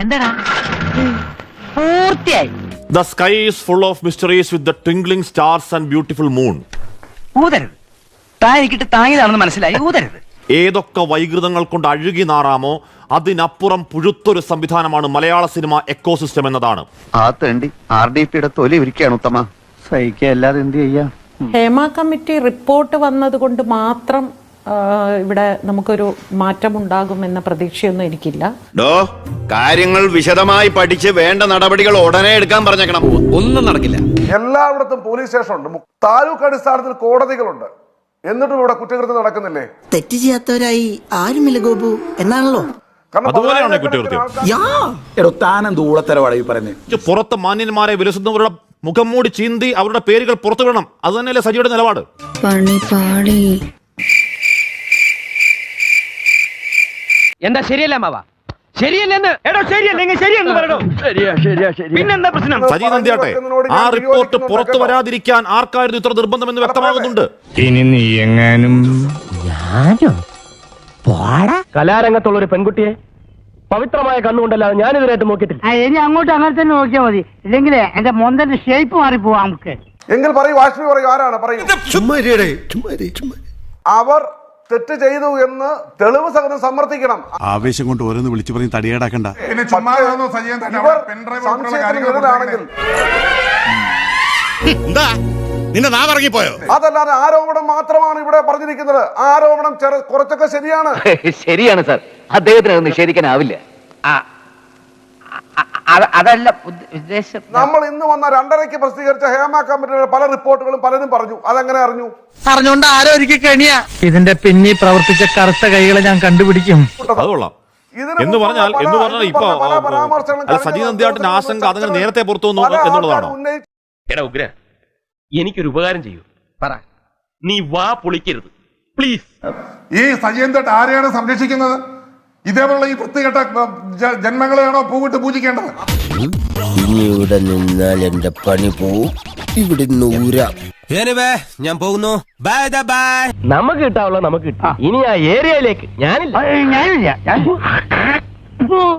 എന്താടാ? പൂർത്തിയായി. The sky is full of mysteries with the twinkling stars and beautiful moon ഊതരുത്. താൻ എനിക്കിട്ട് താങ്ങിയതാണെന്ന് മനസ്സിലായി. ഊതരുത്. ഏതൊക്കെ വൈകൃതങ്ങൾ കൊണ്ട് അഴുകി നാറാമോ അതിനപ്പുറം പുഴുത്തൊരു സംവിധാനമാണ് മലയാള സിനിമ എക്കോസിസ്റ്റം എന്നതാണ്. ആ തേണ്ടി ആർ ഡി പിയുടെ തൊലി ഒരുക്കുകയാണ് ഉത്തമ. സഹിക്കുക അല്ലാതെ എന്ത് ചെയ്യാ? ഹേമ കമ്മിറ്റി റിപ്പോർട്ട് വന്നതുകൊണ്ട് മാത്രം ഇവിടെ നമുക്കൊരു മാറ്റമുണ്ടാകുമെന്ന പ്രതീക്ഷയൊന്നും എനിക്കില്ല. ഡോ കാര്യങ്ങൾ വിശദമായി പഠിച്ച് വേണ്ട നടപടികൾ ഉടനെ എടുക്കാൻ പറഞ്ഞേക്കണം. ഒന്നും നടക്കില്ല. എല്ലായിടത്തും പോലീസ് സ്റ്റേഷൻ ഉണ്ട് താലൂക്ക് അടിസ്ഥാനത്തിൽ കോടതികളുണ്ട്. എന്നിട്ടും ഇവിടെ കുറ്റകൃത്യം നടക്കുന്നില്ലേ? തെറ്റ് ചെയ്യാത്തവരായി ആരുമില്ല ഗോപു. എന്നാണല്ലോ? അതുപോലെയാണ് കുറ്റകൃത്യം? പുറത്ത് മാന്യന്മാരെ വിലസുന്നവരുടെ മുഖം മൂടി ചീന്തി അവരുടെ പേരുകൾ പുറത്തു വിടണം. അത് തന്നെയല്ലേ സജിയുടെ നിലപാട്. പണി പാളി എന്താ ശരിയല്ല മാവ? ശരിയല്ലെന്ന് എടോ ശരിയല്ലെങ്കിൽ ശരിയെന്ന് പറയണോ ശരിയാ ശരിയാ ശരി പിന്നെന്താ പ്രശ്നം? സജി നന്ദിയാട്ടെ ആ റിപ്പോർട്ട് പുറത്തു വരാതിരിക്കാൻ ആർക്കായിരുന്നു ഇത്ര നിർബന്ധമെന്ന് വ്യക്തമാകുന്നുണ്ട്? ഇനി നീ എങ്ങാനും കലാരംഗത്തുള്ള ഒരു പെൺകുട്ടിയെ പവിത്രമായ കണ്ണുകൊണ്ടല്ലാതെ ഞാൻ ഇതുവരായിട്ട് നോക്കിയിട്ടില്ല ഇനി അങ്ങോട്ട് അങ്ങനെ തന്നെ നോക്കിയാൽ മതി. ഇല്ലെങ്കിൽ എന്റെ മൊന്തന്റെ ഷേപ്പ് മാറിപ്പോവാ നമുക്ക്. എങ്കിൽ പറയൂ ആരാണ്? പറയൂ. അവർ തെറ്റ് ചെയ്തു എന്ന് തെളിവ് സഹിതം സമർത്ഥിക്കണം. ആവേശം കൊണ്ട് ഓരോന്ന് വിളിച്ചു പറഞ്ഞ് തടിയേടാക്കണ്ട. പിന്നെ ഇവർ സംശയത്തിനെതിരാണെങ്കിൽ എന്താ? നിന്റെ നാ ഇറങ്ങിപ്പോയോ? അതല്ലാതെ ആരോപണം മാത്രമാണ് ഇവിടെ പറഞ്ഞിരിക്കുന്നത്. ആരോപണം ചെറു- കുറച്ചൊക്കെ ശരിയാണ്. ശരിയാണ് സാർ. അദ്ദേഹത്തിന് അത് നിഷേധിക്കാനാവില്ല അതല്ല ഉദ്ദേശം നമ്മൾ ഇന്ന് വന്ന രണ്ടരയ്ക്ക് പ്രസിദ്ധീകരിച്ച ഹേമ കമ്മിറ്റിയുടെ പല റിപ്പോർട്ടുകളും പലരും പറഞ്ഞു. അതെങ്ങനെ അറിഞ്ഞു? പറഞ്ഞോണ്ട് ആരോ ഒരിക്കൽ കെണിയാ? ഇതിന്റെ പിന്നിൽ പ്രവർത്തിച്ച കറുത്ത കൈകളെ ഞാൻ കണ്ടുപിടിക്കും. എന്ന് പറഞ്ഞാൽ എന്ന് പറഞ്ഞാൽ ഇപ്പൊ സജി നന്ദിയാട്ടിന്റെ ആശങ്ക അതങ്ങനെ നേരത്തെ പുറത്തു വന്നു എന്നുള്ളതാണോ. എടാ ഉഗ്ര എനിക്കൊരു ഉപകാരം ചെയ്യൂ. പറ. നീ വാ പൊളിക്കരുത്. പ്ലീസ്. ഈ സജീന്ദ്രട്ട് ആരെയാണ് സംരക്ഷിക്കുന്നത്? ഇതേപോലുള്ള ഈ വൃത്തികെട്ട ജന്മങ്ങളെയാണോ പൂവിട്ട് പൂജിക്കേണ്ടത്? ഇനി ഇവിടെ നിന്നാൽ എന്റെ പണി പോവും. ഇവിടെ നൂരാം ഞാൻ പോകുന്നു. ബൈ ബൈ നമുക്ക് കിട്ടാവുള്ള നമുക്ക് കിട്ടാം. ഇനി ആ ഏരിയയിലേക്ക് ഞാനില്ല. ഞാനില്ല.